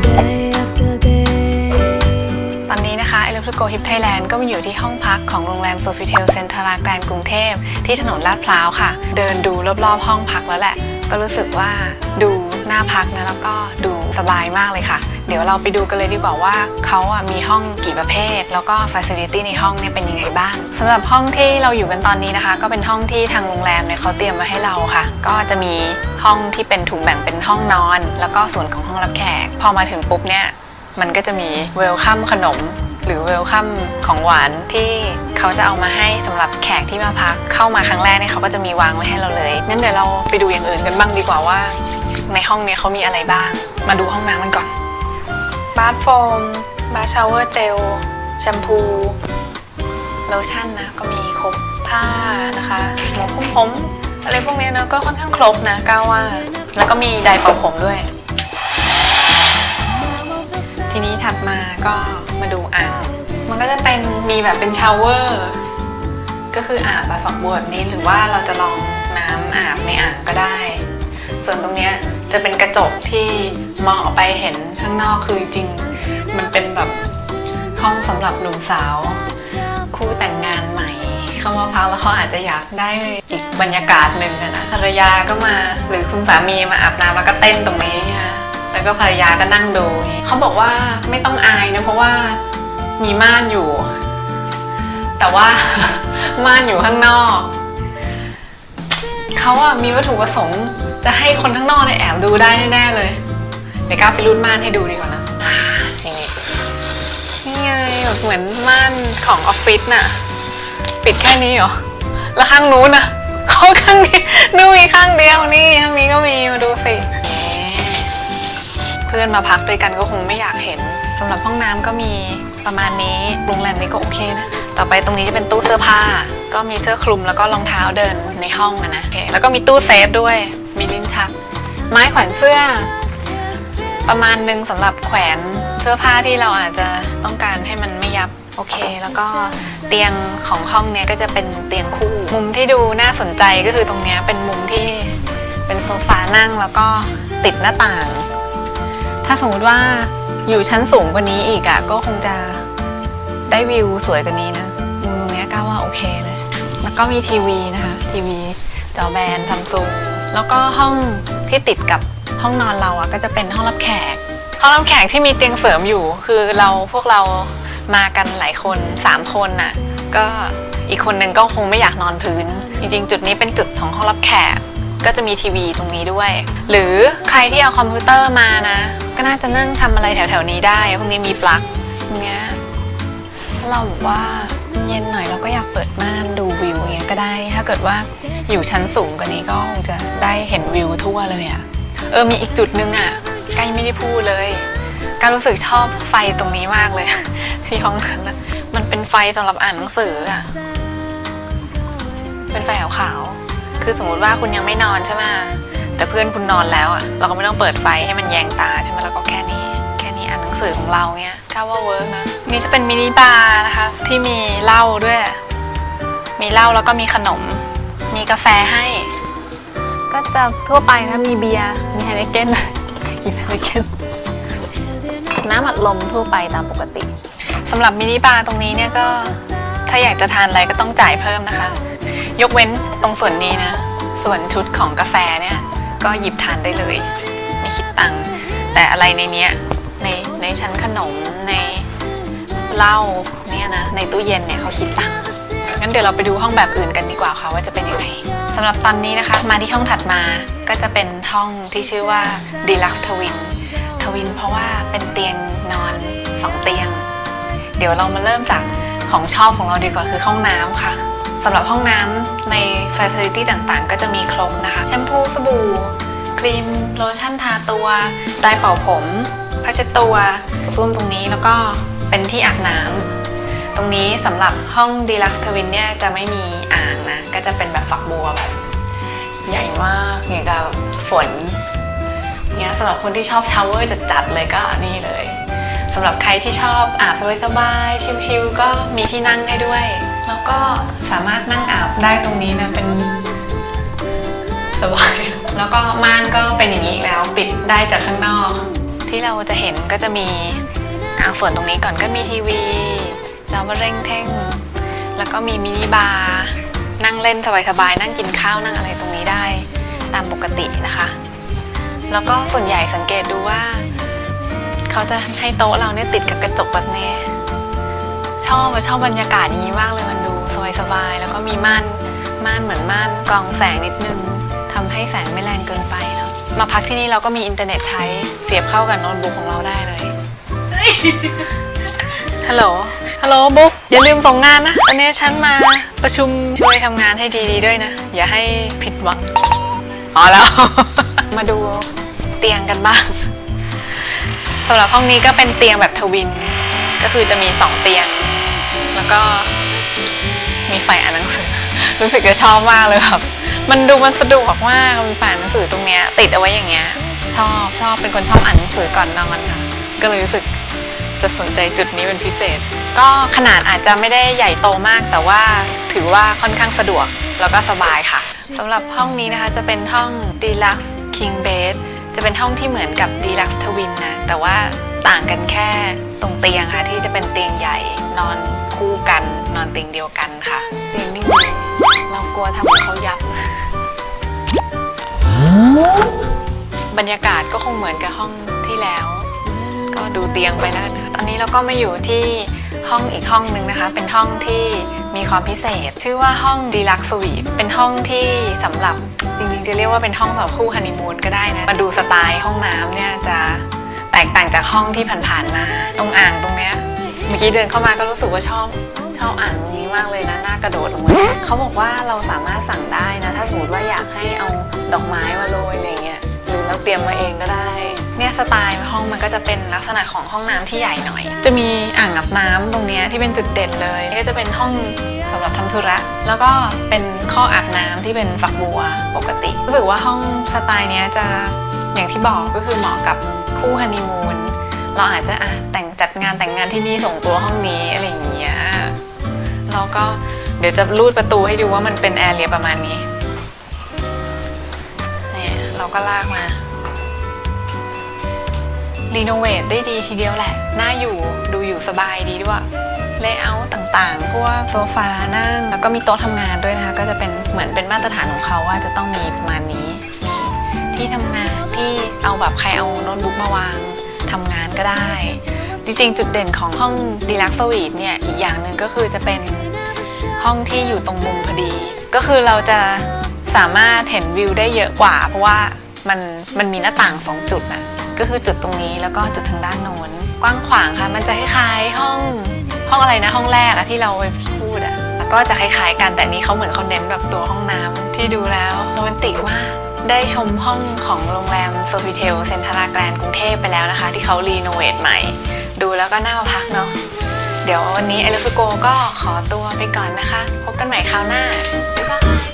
day นี้นะคะ e l e p t i c o Hip Thailand ก็มาอยู่ที่ห้องพักของโรงแรม Sofitel Central แกรนกรุงเทพ ที่ถนนลาดพร้าวค่ะ เดินดูรอบๆ ห้องพักแล้วแหละ ก็รู้สึกว่าดูน่าพักนะแล้วก็ดูสบายมากเลยค่ะ เดี๋ยวเราไปดูกันเลยดีกว่าว่าเขาอะมีห้องกี่ประเภท แล้วก็ Facility ในห้องเนี่ยเป็นยังไงบ้างสำหรับห้องที่เราอยู่กันตอนนี้นะคะ ก็เป็นห้องที่ทางโรงแรมเนี่ยเขาเตรียมไว้ให้เราค่ะ ก็จะมีห้องที่เป็นถูกแบ่งเป็นห้องนอน แล้วก็ส่วนของห้องรับแขก พอมาถึงปุ๊บเนี่ยมันก็จะมีเวลคัมขนม รือเวลคัมของหวานที่เขาจะเอามาให้สำหรับแขกที่มาพักเข้ามาครั้งแรกเนี่ยเขาก็จะมีวางไว้ให้เราเลยงั้นเดี๋ยวเราไปดูอย่างอื่นกันบ้างดีกว่าว่า ในห้องเนี้เขามีอะไรบ้าง มาดูห้องน้ำกันก่อนบาร์โฟมบาร์ชาวเวอร์เจลแชมพูโลชั่นนะก็มีครบผ้านะคะหมวกพุ่มผมอะไรพวกเนี้ยเนอะก็ค่อนข้างครบนะก้าวว่า แล้วก็มีไดร์เป่าผมด้วย ทีนี้ถัดมาก็มาดูอ่างมันก็จะเป็นมีแบบเป็นชาวเวอร์ก็คืออาบแบบฝักบัวแบบนี้หรือว่าเราจะลองน้ำอาบในอ่างก็ได้ ส่วนตรงเนี้ยจะเป็นกระจกที่มองออกไปเห็นข้างนอกคือจริง มันเป็นแบบห้องสำหรับหนุ่มสาว คู่แต่งงานใหม่เข้ามาพักแล้วเขาอาจจะอยากได้อีกบรรยากาศหนึ่งนะภรรยาก็มาหรือคุณสามีมาอาบน้ำแล้วก็เต้นตรงนี้ค่ะ แล้วก็ภรรยาก็นั่งดู เขาบอกว่าไม่ต้องอายนะเพราะว่ามีม่านอยู่ แต่ว่าม่านอยู่ข้างนอก เขาอะมีวัตถุประสงค์จะให้คนข้างนอกเนี่ยแอบดูได้แน่ๆเลย เดี๋ยวก้าไปรูดม่านให้ดูดีกว่านะนี่ไงแบบเหมือนม่านของออฟฟิศน่ะ ปิดแค่นี้เหรอ แล้วข้างนู้นน่ะเขาข้างนี้นึกมีข้างเดียวนี่ข้างนี้ก็มีมาดูสิ พื่อนมาพักด้วยกันก็คงไม่อยากเห็นสำหรับห้องน้ำก็มีประมาณนี้โรงแรมนี้ก็โอเคนะ ต่อไปตรงนี้จะเป็นตู้เสื้อผ้า ก็มีเสื้อคลุมแล้วก็รองเท้าเดินในห้องนะโอเคแล้วก็มีตู้เซฟด้วยมีลิ้นชัก ไม้แขวนเสื้อ ประมาณหนึ่งสำหรับแขวนเสื้อผ้าที่เราอาจจะต้องการให้มันไม่ยับโอเค แล้วก็เตียงของห้องเนี้ยก็จะเป็นเตียงคู่ มุมที่ดูน่าสนใจก็คือตรงเนี้ยเป็นมุมที่เป็นโซฟานั่งแล้วก็ติดหน้าต่าง ถ้าสมมติว่าอยู่ชั้นสูงกว่านี้อีกอะก็คงจะได้วิวสวยกว่านี้นะมุมตรงเนี้ยก้าวว่าโอเคเลย แล้วก็มีทีวีนะคะทีวีจอแบนซัมซุงแล้วก็ห้องที่ติดกับห้องนอนเราอะก็จะเป็นห้องรับแขกห้องรับแขกที่มีเตียงเสริมอยู่ คือเราพวกเรามากันหลายคนสามคนน่ะก็อีกคนนึงก็คงไม่อยากนอนพื้น จริงๆ จุดนี้เป็นจุดของห้องรับแขก ก็จะมีทีวีตรงนี้ด้วย หรือใครที่เอาคอมพิวเตอร์มานะ ก็น่าจะนั่งทำอะไรแถวๆนี้ได้ พวกนี้มีปลั๊กเนี้ยถ้าเราบอกว่าเย็นหน่อยเราก็อยากเปิดม่านดูวิวเงี้ยก็ได้ ถ้าเกิดว่าอยู่ชั้นสูงกว่านี้ก็คงจะได้เห็นวิวทั่วเลยอะ่ะเออมีอีกจุดนึงอะ่ะใกล้ไม่ได้พูดเลยการรู้สึกชอบไฟตรงนี้มากเลย ที่ห้องนั้นมันเป็นไฟสำหรับอ่านหนังสืออะ่ะเป็นไฟขาว คือสมมติว่าคุณยังไม่นอนใช่ไหมแต่เพื่อนคุณนอนแล้วอะเราก็ไม่ต้องเปิดไฟให้มันแยงตาใช่ไหมเราก็แค่นี้แค่นี้อ่านหนังสือของเราเนี้ยก้าวว่าเวิร์กนะนี่จะเป็นมินิบาร์นะคะที่มีเหล้าด้วย มีเหล้าแล้วก็มีขนม มีกาแฟให้ ก็จะทั่วไปนะมีเบียร์มีไฮเนเก้นกินไฮเนเก้นน้ำอัดลมทั่วไปตามปกติสำหรับมินิบาร์ตรงนี้เนี่ยก็ถ้าอยากจะทานอะไรก็ต้องจ่ายเพิ่มนะคะ ยกเว้นตรงส่วนนี้นะ ส่วนชุดของกาแฟเนี่ย ก็หยิบทานได้เลย ไม่คิดตังค์แต่อะไรในเนี้ยในในชั้นขนมในเหล้าเนี่ยนะ ในตู้เย็นเนี่ยเขาคิดตังค์งั้นเดี๋ยวเราไปดูห้องแบบอื่นกันดีกว่าค่ะว่าจะเป็นยังไงสำหรับตอนนี้นะคะ มาที่ห้องถัดมาก็จะเป็นห้องที่ชื่อว่า Deluxe Twin ทวินเพราะว่าเป็นเตียงนอนสองเตียง เดี๋ยวเรามาเริ่มจากของชอบของเราดีกว่าคือห้องน้ำค่ะ สำหรับห้องน้ำใน Facility ต่างๆ ก็จะมีครบนะคะ แชมพูสบู่ ครีม โลชั่นทาตัวไดร์เป่าผมผ้าเช็ดตัวซุ้มตรงนี้แล้วก็เป็นที่อาบน้ำตรงนี้สำหรับห้องดีลักซ์ทวินเนี่ยจะไม่มีอ่างนะ ก็จะเป็นแบบฝักบัวแบบใหญ่มากอย่างกับฝนเนี่ยสำหรับคนที่ชอบชาวเวอร์จัดๆเลยก็นี่เลยสำหรับใครที่ชอบอาบสบายๆชิลๆก็มีที่นั่งให้ด้วย แล้วก็สามารถนั่งอาบได้ตรงนี้นะเป็นสบาย แล้วก็ม่านก็เป็นอย่างนี้อีกแล้ว ปิดได้จากข้างนอก ที่เราจะเห็นก็จะมีอ่าส่วนตรงนี้ก่อนก็มีทีวีจอมะเร่งเท่ง แล้วก็มีมินิบาร์นั่งเล่นสบายๆนั่งกินข้าวนั่งอะไรตรงนี้ได้ ตามปกตินะคะ แล้วก็ส่วนใหญ่สังเกตดูว่า เขาจะให้โต๊ะเราเนี่ยติดกับกระจกแบบนี้ อบอะชอบบรรยากาศอย่างนี้มากเลยมันดูสบายๆแล้วก็มีม่านม่านเหมือนม่านกรองแสงนิดนึงทำให้แสงไม่แรงเกินไปเนาะมาพักที่นี่เราก็มีอินเทอร์เน็ตใช้เสียบเข้ากับโน้ตบุ๊กของเราได้เลยฮัลโหลฮัลโหลบุ๊กอย่าลืมส่งงานนะวันนี้ฉันมาประชุมช่วยทำงานให้ดีๆด้วยนะ อย่าให้ผิดหวังอ๋อแล้ว มาดูเตียงกันบ้างสำหรับห้องนี้ก็เป็นเตียงแบบทวิน ก็คือจะมีสองเตียง แล้วก็มีไฟอ่านหนังสือ รู้สึกจะชอบมากเลยครับ มันดูมันสะดวกมากมีไฟอ่านหนังสือตรงเนี้ย ติดเอาไว้อย่างเงี้ย ชอบชอบเป็นคนชอบอ่านหนังสือก่อนนอนค่ะ ก็เลยรู้สึกจะสนใจจุดนี้เป็นพิเศษ ก็ขนาดอาจจะไม่ได้ใหญ่โตมาก แต่ว่าถือว่าค่อนข้างสะดวกแล้วก็สบายค่ะสำหรับห้องนี้นะคะจะเป็นห้อง Deluxe King Bed จะเป็นห้องที่เหมือนกับ Deluxe Twin นะ แต่ว่าต่างกันแค่ ตรงเตียงค่ะที่จะเป็นเตียงใหญ่นอนคู่กันนอนเตียงเดียวกันค่ะ เตียงนิ่มเลยเรากลัวทำให้เขายับบรรยากาศก็คงเหมือนกับห้องที่แล้ว ก็ดูเตียงไปแล้วกันค่ะตอนนี้เราก็มาอยู่ที่ห้องอีกห้องหนึ่งนะคะ เป็นห้องที่มีความพิเศษ ชื่อว่าห้องดีลักซ์สวีทเป็นห้องที่สำหรับจริงๆจะเรียกว่าเป็นห้องสำหรับคู่ฮันนีมูนก็ได้นะ มาดูสไตล์ห้องน้ำเนี่ยจะแต กต่างจากห้องที่ผ่านๆมาตรงอ่างตรงเนี้ยเมื่อกี้เดินเข้ามาก็รู้สึกว่าชอบชอบอ่างตรงนี้มากเลยนะน่ากระโดดลงมาเขาบอกว่าเราสามารถสั่งได้นะ ถ้าสมมติว่าอยากให้เอาดอกไม้มาโรยอะไรเงี้ยหรือเราเตรียมมาเองก็ได้ เนี่ยสไตล์ห้องมันก็จะเป็นลักษณะของห้องน้ำที่ใหญ่หน่อย จะมีอ่างอาบน้ำตรงเนี้ยที่เป็นจุดเด่นเลยก็จะเป็นห้องสำหรับทำธุระ แล้วก็เป็นข้ออาบน้ำที่เป็นฝักบัวปกติ รู้สึกว่าห้องสไตล์เนี้ยจะอย่างที่บอกก็คือเหมาะกับ คู่ฮันนีมูนเราอาจจะอะแต่งจัดงานแต่งงานที่นี่ส่งตัวห้องนี้อะไรอย่างเงี้ยเราก็เดี๋ยวจะรูดประตูให้ดูว่ามันเป็นแอร์เรียประมาณนี้เนี่ยเราก็ลากมารีโนเวทได้ดีทีเดียวแหละ น่าอยู่ดูอยู่สบายดีด้วยเลเยอร์ต่างๆ พวกโซฟานั่ง แล้วก็มีโต๊ะทำงานด้วยนะคะ ก็จะเป็นเหมือนเป็นมาตรฐานของเขาว่าจะต้องมีประมาณนี้มี ที่ทำงานที่เอาแบบใครเอาโน้ตบุ๊กมาวางทำงานก็ได้ จริงๆ จุดเด่นของห้องดีลักซ์สวีทเนี่ยอีกอย่างหนึ่งก็คือจะเป็นห้องที่อยู่ตรงมุมพอดี ก็คือเราจะสามารถเห็นวิวได้เยอะกว่า เพราะว่ามันมันมีหน้าต่างสองจุดนะก็คือจุดตรงนี้แล้วก็จุดทางด้านโน้นกว้างขวางค่ะ มันจะคล้ายๆห้องห้องอะไรนะห้องแรกอะที่เราไปพูดอะแล้วก็จะคล้ายๆกันแต่นี้เขาเหมือนเขาเน้นแบบตัวห้องน้ำที่ดูแล้วโรแมนติกมาก ได้ชมห้องของโรงแรมโซฟิเทลเซ็นทรัลแกรนกรุงเทพไปแล้วนะคะ ที่เขารีโนเวทใหม่ ดูแล้วก็น่ามาพักเนาะเดี๋ยววันนี้เอลฟิโกก็ขอตัวไปก่อนนะคะ พบกันใหม่คราวหน้าบ๊ายบาย